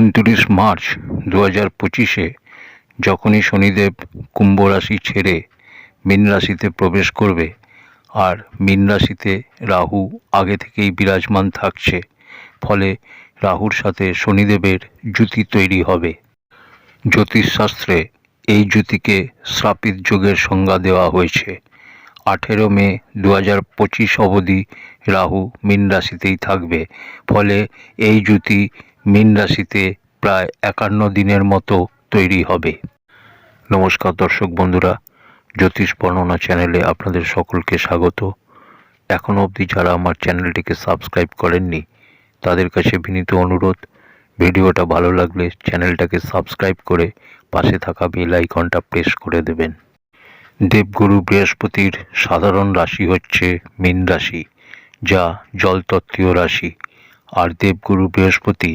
উনত্রিশ মার্চ দু হাজার পঁচিশে যখনই শনিদেব কুম্ভ রাশি ছেড়ে মীন রাশিতে প্রবেশ করবে আর মীন রাশিতে রাহু আগে থেকেই বিরাজমান থাকছে, ফলে রাহুর সাথে শনিদেবের জুতি তৈরি হবে। জ্যোতিষশাস্ত্রে এই জুতিকে শ্রাপিত যোগের সংজ্ঞা দেওয়া হয়েছে। আঠেরো মে দু হাজার পঁচিশ অবধি রাহু মীন রাশিতেই থাকবে, ফলে এই জুতি মীন রাশিতে প্রায় একান্ন দিনের মতো তৈরি হবে। নমস্কার দর্শক বন্ধুরা, জ্যোতিষ বর্ণনা চ্যানেলে আপনাদের সকলকে স্বাগত। এখনও অবধি যারা আমার চ্যানেলটিকে সাবস্ক্রাইব করেননি, তাদের কাছে বিনীত অনুরোধ, ভিডিওটা ভালো লাগলে চ্যানেলটাকে সাবস্ক্রাইব করে পাশে থাকা বেল আইকনটা প্রেস করে দেবেন। দেবগুরু বৃহস্পতির সাধারণ রাশি হচ্ছে মীন রাশি, যা জলতত্ত্বীয় রাশি। আর দেবগুরু বৃহস্পতি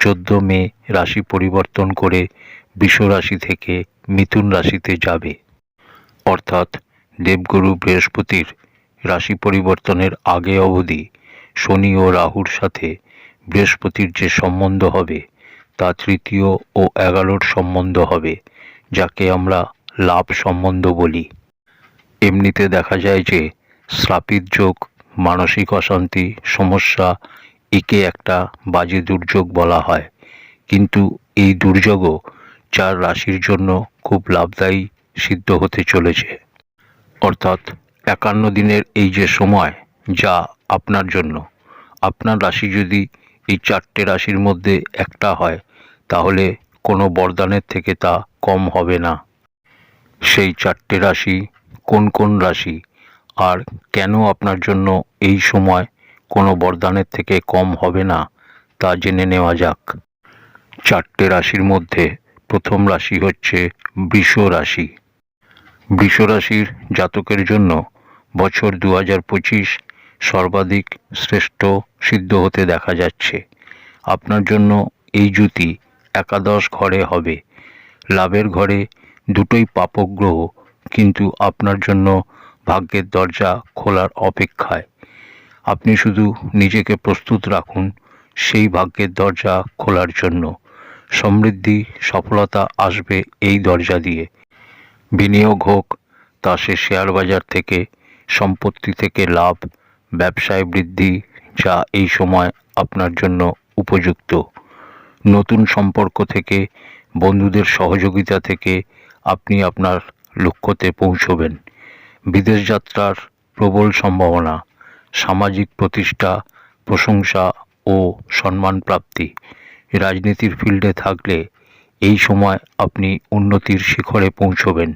চোদ্দ মে রাশি পরিবর্তন করে বৃষ রাশি থেকে মিথুন রাশিতে যাবে। অর্থাৎ দেবগুরু বৃহস্পতির রাশি পরিবর্তনের আগে অবধি শনি ও রাহুর সাথে বৃহস্পতির যে সম্বন্ধ হবে, তা তৃতীয় ও এগারোর সম্বন্ধ হবে, যাকে আমরা লাভ সম্বন্ধ বলি। এমনিতে দেখা যায় যে শ্রাপিত যোগ, মানসিক অশান্তি, সমস্যা একে একটা বাজে দুর্যোগ বলা হয়। কিন্তু এই দুর্যোগও চার রাশির জন্য খুব লাভদায়ী সিদ্ধ হতে চলেছে। অর্থাৎ একান্ন দিনের এই যে সময়, যা আপনার জন্য। আপনার রাশি যদি এই চারটে রাশির মধ্যে একটা হয়, তাহলে কোনো বরদানের থেকে তা কম হবে না। সেই চারটে রাশি কোন কোন রাশি? আর কেন আপনার জন্য এই সময় কোনো বরদানের থেকে কম হবে না, তা জেনে নেওয়া যাক। চারটে রাশির মধ্যে প্রথম রাশি হচ্ছে বৃষ রাশি। বৃষ রাশির জাতকের জন্য বছর দু হাজার পঁচিশ সর্বাধিক শ্রেষ্ঠ সিদ্ধ হতে দেখা যাচ্ছে। আপনার জন্য এই জুতি একাদশ ঘরে হবে। লাভের ঘরে দুটোই পাপক গ্রহ কিন্তু আপনার জন্য ভাগ্যের দরজা খোলার অপেক্ষায়। আপনি শুধু নিজেকে প্রস্তুত রাখুন সেই ভাগ্যের দরজা খোলার জন্য। সমৃদ্ধি, সফলতা আসবে এই দরজা দিয়ে। বিনিয়োগ হোক, তা সে শেয়ার বাজার থেকে, সম্পত্তি থেকে লাভ, ব্যবসায় বৃদ্ধি, যা এই সময় আপনার জন্য উপযুক্ত। নতুন সম্পর্ক থেকে, বন্ধুদের সহযোগিতা থেকে আপনি আপনার লক্ষ্যতে পৌঁছবেন। বিদেশ যাত্রার প্রবল সম্ভাবনা। সামাজিক প্রতিষ্ঠা, প্রশংসা ও সম্মান প্রাপ্তি রাজনীতির ফিল্ডে থাকলে এই সময় আপনি উন্নতির শিখরে পৌঁছবেন।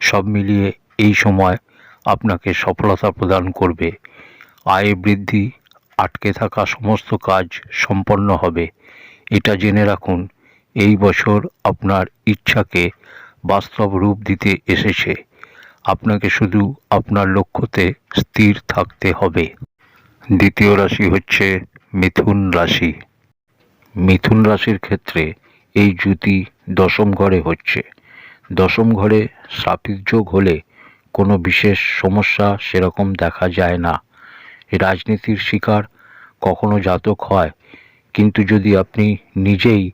সব মিলিয়ে এই সময় আপনাকে সফলতা প্রদান করবে। আয় বৃদ্ধি, আটকে থাকা সমস্ত কাজ সম্পন্ন হবে। এটা জেনে রাখুন, এই বছর আপনার ইচ্ছাকে বাস্তব রূপ দিতে এসেছে। আপনাকে শুধু আপনার লক্ষ্যতে স্থির থাকতে হবে। দ্বিতীয় রাশি হচ্ছে মিথুন রাশি। মিথুন রাশির ক্ষেত্রে এই জুতি দশম ঘরে হচ্ছে। দশম ঘরে শ্রাপিত যোগ হলে কোনো বিশেষ সমস্যা সেরকম দেখা যায় না। রাজনীতির শিকার কখনো জাতক হয়, কিন্তু যদি আপনি নিজেই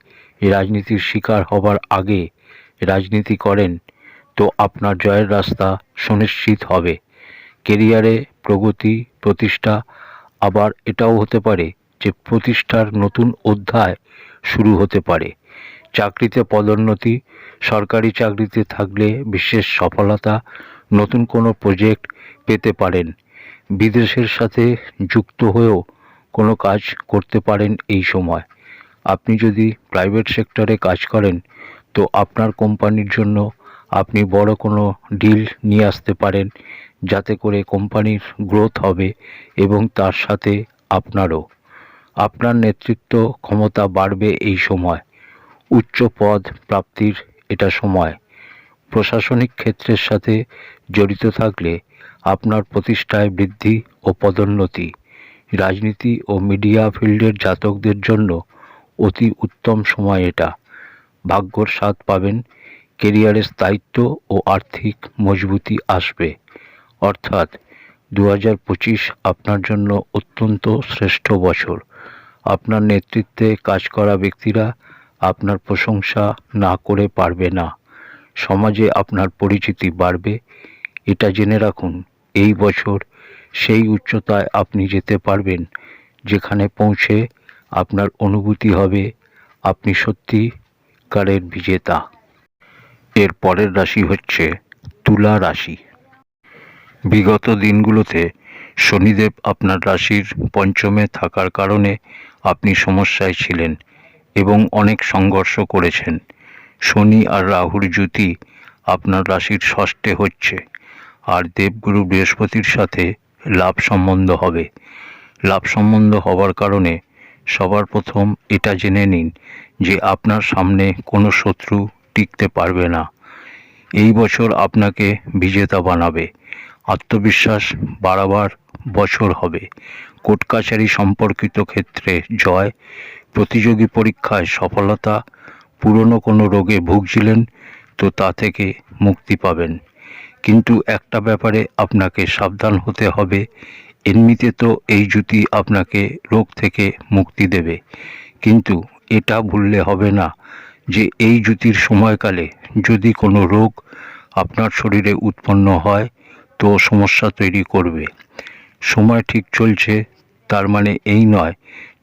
রাজনীতির শিকার হবার আগে রাজনীতি করেন তো আপনার জয়ের রাস্তা সুনিশ্চিত হবে। কেরিয়ারে প্রগতি, প্রতিষ্ঠা, আবার এটাও হতে পারে যে প্রতিষ্ঠার নতুন অধ্যায় শুরু হতে পারে। চাকরিতে পদোন্নতি, সরকারি চাকরিতে থাকলে বিশেষ সফলতা, নতুন কোনো প্রজেক্ট পেতে পারেন। বিদেশের সাথে যুক্ত হয়েও কোনো কাজ করতে পারেন এই সময়। আপনি যদি প্রাইভেট সেক্টরে কাজ করেন, তো আপনার কোম্পানির জন্য আপনি বড় কোনো ডিল নিয়ে আসতে পারেন যাতে করে কোম্পানির গ্রোথ হবে এবং তার সাথে আপনারও। আপনার নেতৃত্ব ক্ষমতা বাড়বে এই সময়। উচ্চ পদ প্রাপ্তির এটা সময়। প্রশাসনিক ক্ষেত্রের সাথে জড়িত থাকলে আপনার প্রতিষ্ঠায় বৃদ্ধি ও পদোন্নতি। রাজনীতি ও মিডিয়া ফিল্ডের জাতকদের জন্য অতি উত্তম সময় এটা। ভাগ্যর স্বাদ পাবেন কেরিয়ারের স্থায়িত্ব ও আর্থিক মজবুতি আসবে। অর্থাৎ দু হাজার পঁচিশ আপনার জন্য অত্যন্ত শ্রেষ্ঠ বছর। আপনার নেতৃত্বে কাজ করা ব্যক্তিরা আপনার প্রশংসা না করে পারবে না। সমাজে আপনার পরিচিতি বাড়বে। এটা জেনে রাখুন, এই বছর সেই উচ্চতায় আপনি যেতে পারবেন, যেখানে পৌঁছে আপনার অনুভূতি হবে। আপনি সত্যিকারের বিজেতা। এর পরের রাশি হচ্ছে তুলা রাশি। বিগত দিনগুলোতে শনিদেব আপনার রাশির পঞ্চমে থাকার কারণে আপনি সমস্যায় ছিলেন এবং অনেক সংঘর্ষ করেছেন। শনি আর রাহুর জুতি আপনার রাশির ষষ্ঠে হচ্ছে। আর দেবগুরু বৃহস্পতির সাথে লাভ সম্বন্ধ হবে। লাভ সম্বন্ধ হওয়ার কারণে সবার প্রথম এটা জেনে নিন যে আপনার সামনে কোনো শত্রু টিকতে পারবে না। এই বছর আপনাকে বিজেতা বানাবে। আত্মবিশ্বাস বাড়াবার বছর হবে। কোর্ট কাছারি সম্পর্কিত ক্ষেত্রে জয়, প্রতিযোগী পরীক্ষায় সফলতা, পুরনো কোনো রোগে ভুগছিলেন তো তা থেকে মুক্তি পাবেন। কিন্তু একটা ব্যাপারে আপনাকে সাবধান হতে হবে, এমনিতে তো এই জুতি আপনাকে রোগ থেকে মুক্তি দেবে। কিন্তু এটা ভুললে হবে না। যে এই জুতির সময়কালে যদি কোনো রোগ আপনার শরীরে উৎপন্ন হয়, তো সমস্যা তৈরি করবে। সময় ঠিক চলছে, তার মানে এই নয়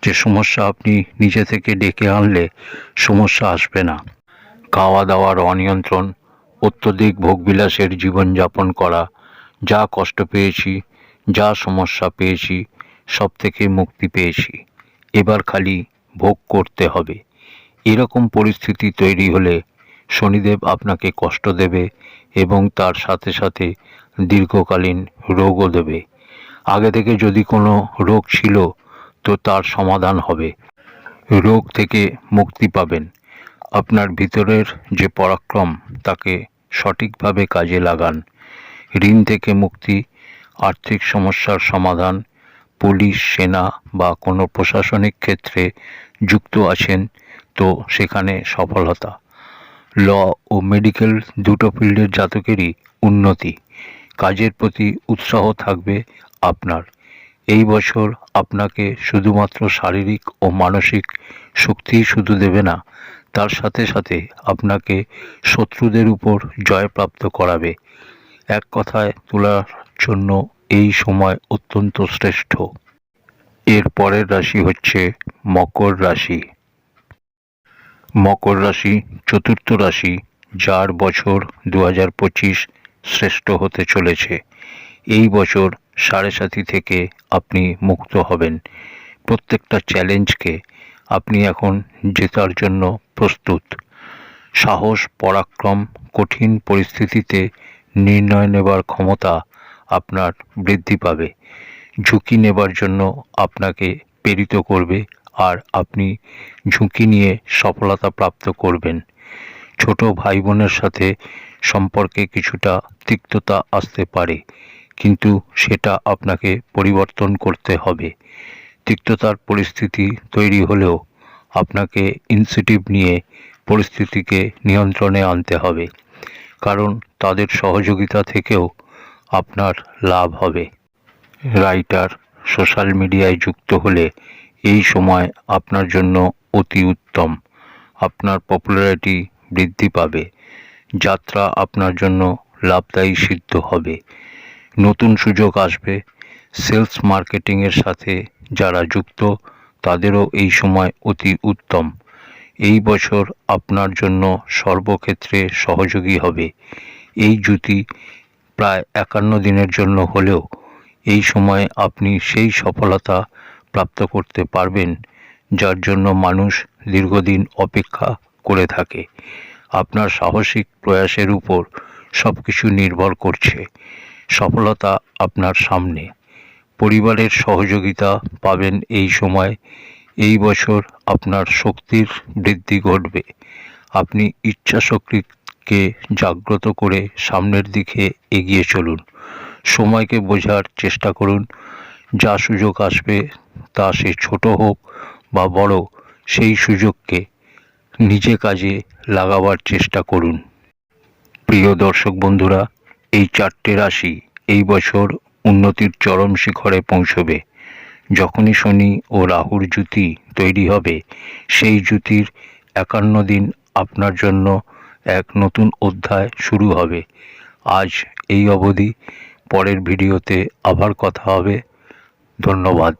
যে সমস্যা আপনি নিজে থেকে ডেকে আনলে সমস্যা আসবে না। খাওয়া দাওয়ার অনিয়ন্ত্রণ, অত্যধিক ভোগবিলাসের জীবনযাপন করা, যা কষ্ট পেয়েছি, যা সমস্যা পেয়েছি সব থেকে মুক্তি পেয়েছি। এবার খালি ভোগ করতে হবে। এরকম পরিস্থিতি তৈরি হলে শনিদেব আপনাকে কষ্ট দেবে এবং তার সাথে সাথে দীর্ঘকালীন রোগও দেবে। আগে থেকে যদি কোনো রোগ ছিল, তো তার সমাধান হবে। রোগ থেকে মুক্তি পাবেন। আপনার ভিতরের যে পরাক্রম, তাকে সঠিকভাবে কাজে লাগান। ঋণ থেকে মুক্তি, আর্থিক সমস্যার সমাধান, পুলিশ, সেনা বা কোনো প্রশাসনিক ক্ষেত্রে যুক্ত আছেন তো সেখানে সফলতা। ল ও মেডিকেল দুটো ফিল্ডের জাতকেরই উন্নতি। কাজের প্রতি উৎসাহ থাকবে আপনার। এই বছর আপনাকে শুধুমাত্র শারীরিক ও মানসিক শক্তিই শুধু দেবে না, তার সাথে সাথে আপনাকে শত্রুদের উপর জয়প্রাপ্ত করাবে। এক কথায় তোলার জন্য এই সময় অত্যন্ত শ্রেষ্ঠ। এর পরের রাশি হচ্ছে মকর রাশি। মকর রাশি, চতুর্থ রাশি, যার বছর দু হাজার পঁচিশ শ্রেষ্ঠ হতে চলেছে। এই বছর সাড়ে সাথী থেকে আপনি মুক্ত হবেন। প্রত্যেকটা চ্যালেঞ্জকে আপনি এখন জেতার জন্য প্রস্তুত। সাহস, পরাক্রম, কঠিন পরিস্থিতিতে নির্ণয় নেবার ক্ষমতা আপনার বৃদ্ধি পাবে। ঝুঁকি নেবার জন্য আপনাকে প্রেরিত করবে আর আপনি ঝুঁকি নিয়ে সফলতা প্রাপ্ত করবেন। ছোট ভাই বোনের সাথে সম্পর্কে কিছুটা তিক্ততা আসতে পারে, কিন্তু সেটা আপনাকে পরিবর্তন করতে হবে। তিক্ততার পরিস্থিতি তৈরি হলেও আপনাকে ইনসিটিভ নিয়ে পরিস্থিতিকে নিয়ন্ত্রণে আনতে হবে, কারণ তাদের সহযোগিতা থেকেও আপনার লাভ হবে। রাইটার সোশ্যাল মিডিয়ায় যুক্ত হলে এই সময় আপনার জন্য অতি উত্তম। আপনার পপুলারিটি বৃদ্ধি পাবে। যাত্রা আপনার জন্য লাভদায়ী সিদ্ধ হবে। নতুন সুযোগ আসবে। সেলস মার্কেটিংয়ের সাথে যারা যুক্ত, তাদেরও এই সময় অতি উত্তম। এই বছর আপনার জন্য সর্বক্ষেত্রে সহযোগী হবে। এই জুতি প্রায় একান্ন দিনের জন্য হলেও এই সময় আপনি সেই সফলতা প্রাপ্ত করতে পারবেন, যার জন্য মানুষ দীর্ঘদিন অপেক্ষা করে থাকে। আপনার সাহসিক প্রয়াসের উপর সব কিছু নির্ভর করছে। সফলতা আপনার সামনে। পরিবারের সহযোগিতা পাবেন এই সময়। এই বছর আপনার শক্তির বৃদ্ধি ঘটবে। আপনি ইচ্ছা শক্তিকে জাগ্রত করে সামনের দিকে এগিয়ে চলুন। সময়কে বোঝার চেষ্টা করুন। যা সুযোগ আসবে তা সে ছোট হোক বা বড়, সেই সুযোগকে নিজে কাজে লাগাবার চেষ্টা করুন। প্রিয় দর্শক বন্ধুরা, এই চারটে রাশি এই বছর উন্নতির চরম শিখরে পৌঁছবে। যখনই শনি ও রাহুর জুতি তৈরি হবে, সেই জুতির একান্ন দিন আপনার জন্য এক নতুন অধ্যায় শুরু হবে। আজ এই অবধি, পরের ভিডিওতে আবার কথা হবে। ধন্যবাদ।